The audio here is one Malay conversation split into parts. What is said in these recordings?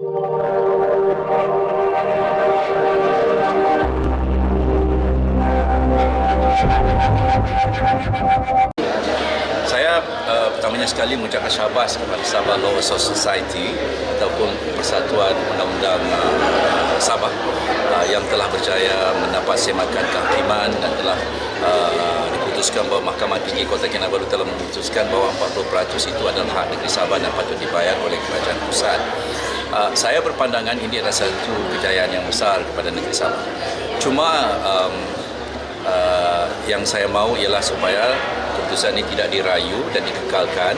Saya uh, pertamanya sekali mengucapkan syabas kepada Sabah Law Society ataupun Persatuan Undang-Undang uh, Sabah uh, yang telah berjaya mendapat semakan kehakiman dan telah uh, diputuskan bahawa Mahkamah Tinggi Kota Kinabalu telah memutuskan bahawa 40% itu adalah hak negeri Sabah dan patut dibayar oleh kerajaan pusat. Uh, saya berpandangan ini adalah satu kejayaan yang besar kepada negeri Sabah. Cuma um, uh, yang saya mahu ialah supaya keputusan ini tidak dirayu dan dikekalkan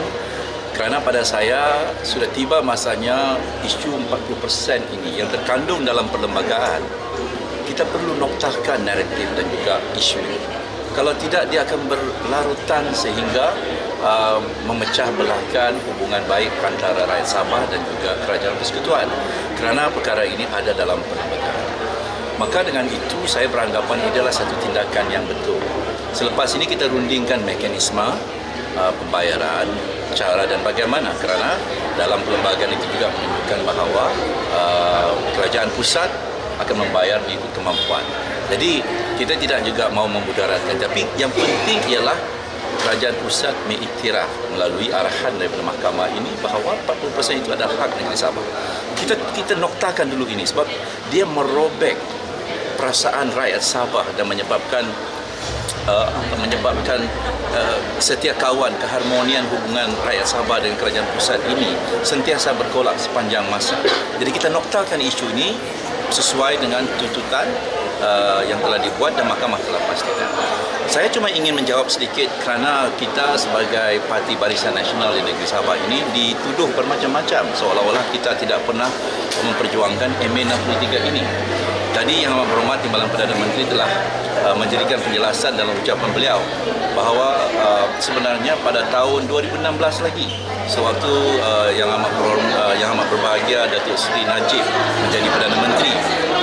kerana pada saya sudah tiba masanya isu 40% ini yang terkandung dalam perlembagaan kita perlu noktahkan naratif dan juga isu ini kalau tidak dia akan berlarutan sehingga uh, memecah belahkan hubungan baik antara rakyat Sabah dan juga kerajaan persekutuan kerana perkara ini ada dalam perlembagaan Maka dengan itu saya beranggapan ini adalah satu tindakan yang betul. Selepas ini kita rundingkan mekanisme uh, pembayaran, cara dan bagaimana kerana dalam perlembagaan itu juga menunjukkan bahawa uh, kerajaan pusat akan membayar mengikut kemampuan. Jadi kita tidak juga mau memudaratkan tapi yang penting ialah kerajaan pusat mengiktiraf melalui arahan daripada mahkamah ini bahawa 40% itu adalah hak negeri Sabah. Kita kita noktakan dulu ini sebab dia merobek perasaan rakyat Sabah dan menyebabkan uh, menyebabkan uh, setiap kawan keharmonian hubungan rakyat Sabah dengan kerajaan pusat ini sentiasa berkolak sepanjang masa. Jadi kita noktakan isu ini sesuai dengan tuntutan uh, yang telah dibuat dan mahkamah telah pastikan. Saya cuma ingin menjawab sedikit kerana kita sebagai Parti Barisan Nasional di negeri Sabah ini dituduh bermacam-macam seolah-olah kita tidak pernah memperjuangkan MA 63 ini. Tadi Yang Amat Berhormat Timbalan Perdana Menteri telah uh, menjadikan penjelasan dalam ucapan beliau bahawa uh, sebenarnya pada tahun 2016 lagi sewaktu uh, Yang Amat Berhormat, uh, Yang Amat Berbahagia Datuk Seri Najib menjadi Perdana Menteri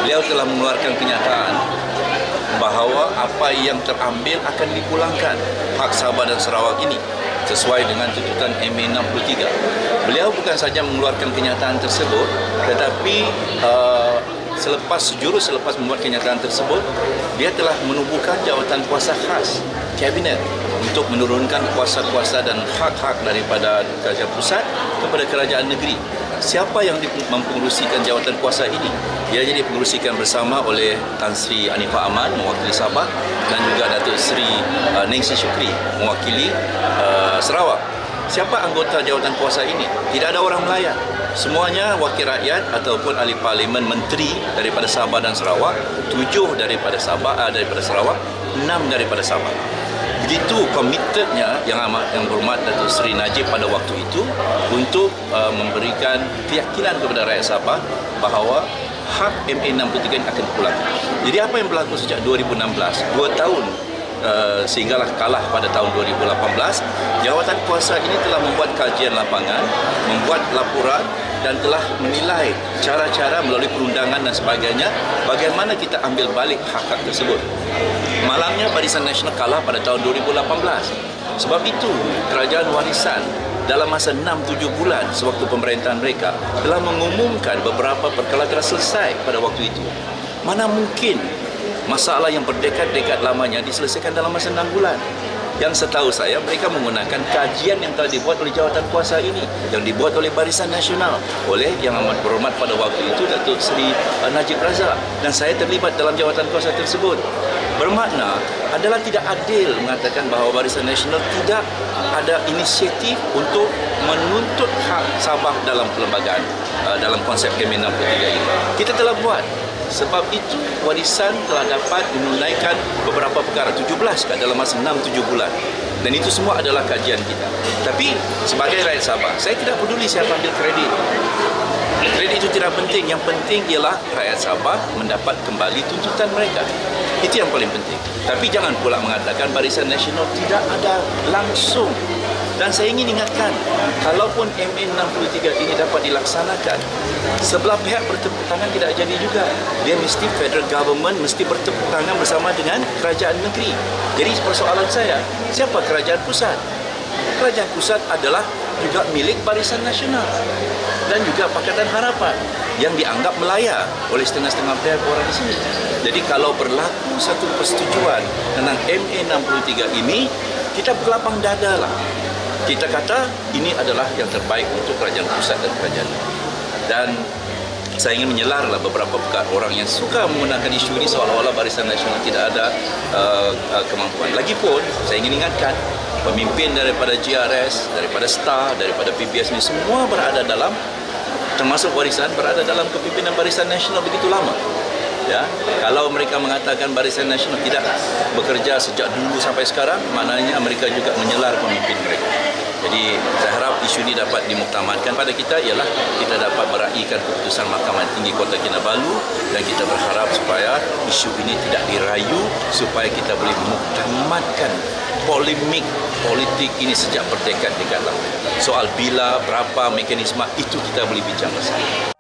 beliau telah mengeluarkan kenyataan bahawa apa yang terambil akan dipulangkan hak Sabah dan Sarawak ini sesuai dengan tuntutan MA 63. Beliau bukan saja mengeluarkan kenyataan tersebut tetapi uh, selepas sejurus selepas membuat kenyataan tersebut dia telah menubuhkan jawatan kuasa khas kabinet untuk menurunkan kuasa-kuasa dan hak-hak daripada kerajaan pusat kepada kerajaan negeri. Siapa yang mempengerusikan jawatan kuasa ini? Ia jadi pengerusikan bersama oleh Tan Sri Anifah Ahmad mewakili Sabah dan juga Datuk Sri uh, Ningsi Syukri mewakili uh, Sarawak siapa anggota jawatan kuasa ini? Tidak ada orang Melayu. Semuanya wakil rakyat ataupun ahli parlimen menteri daripada Sabah dan Sarawak tujuh daripada Sabah uh, daripada Sarawak enam daripada Sabah. Begitu komitednya yang amat yang berhormat Datuk Seri Najib pada waktu itu untuk uh, memberikan keyakinan kepada rakyat Sabah bahawa hak MA 63 ini akan dipulangkan. Jadi apa yang berlaku sejak 2016, dua tahun uh, sehinggalah kalah pada tahun 2018, jawatan kuasa ini telah membuat kajian lapangan, membuat laporan dan telah menilai cara-cara melalui perundangan dan sebagainya bagaimana kita ambil balik hak-hak tersebut. Malangnya Barisan Nasional kalah pada tahun 2018. Sebab itu kerajaan warisan dalam masa 6-7 bulan sewaktu pemerintahan mereka telah mengumumkan beberapa perkara telah selesai pada waktu itu. Mana mungkin masalah yang berdekat-dekat lamanya diselesaikan dalam masa 6 bulan? Yang setahu saya mereka menggunakan kajian yang telah dibuat oleh jawatan kuasa ini yang dibuat oleh Barisan Nasional oleh Yang Amat Berhormat pada waktu itu Datuk Seri uh, Najib Razak dan saya terlibat dalam jawatan kuasa tersebut bermakna adalah tidak adil mengatakan bahawa Barisan Nasional tidak ada inisiatif untuk menuntut hak Sabah dalam perlembagaan uh, dalam konsep Kemen 63 ini. Kita telah buat sebab itu warisan telah dapat menunaikan beberapa perkara 17 kan dalam masa 6-7 bulan. Dan itu semua adalah kajian kita. Tapi sebagai rakyat Sabah saya tidak peduli siapa ambil kredit. Kredit itu tidak penting. Yang penting ialah rakyat Sabah mendapat kembali tuntutan mereka. Itu yang paling penting. Tapi jangan pula mengatakan Barisan Nasional tidak ada langsung dan saya ingin ingatkan, kalaupun MA 63 ini dapat dilaksanakan, sebelah pihak bertepuk tangan tidak jadi juga. Dia mesti federal government mesti bertepuk tangan bersama dengan kerajaan negeri. Jadi persoalan saya, siapa kerajaan pusat? Kerajaan pusat adalah juga milik Barisan Nasional dan juga Pakatan Harapan. yang dianggap melaya oleh setengah-setengah pihak orang di sini. Jadi kalau berlaku satu persetujuan tentang MA63 ini, kita berlapang dada lah. Kita kata ini adalah yang terbaik untuk kerajaan pusat dan kerajaan. Dan saya ingin menyelarlah beberapa pekat orang yang suka menggunakan isu ini seolah-olah Barisan Nasional tidak ada uh, uh, kemampuan. Lagipun, saya ingin ingatkan pemimpin daripada GRS, daripada STAR, daripada PBS ini semua berada dalam termasuk warisan berada dalam kepimpinan Barisan Nasional begitu lama. Ya, kalau mereka mengatakan Barisan Nasional tidak bekerja sejak dulu sampai sekarang, maknanya mereka juga menyelar pemimpin mereka. Jadi saya harap isu ini dapat dimuktamadkan pada kita ialah kita dapat meraihkan keputusan Mahkamah Tinggi Kota Kinabalu dan kita berharap supaya isu ini tidak dirayu supaya kita boleh muktamadkan polemik politik ini sejak berdekat-dekat lalu. Soal bila, berapa mekanisme itu kita boleh bincang bersama.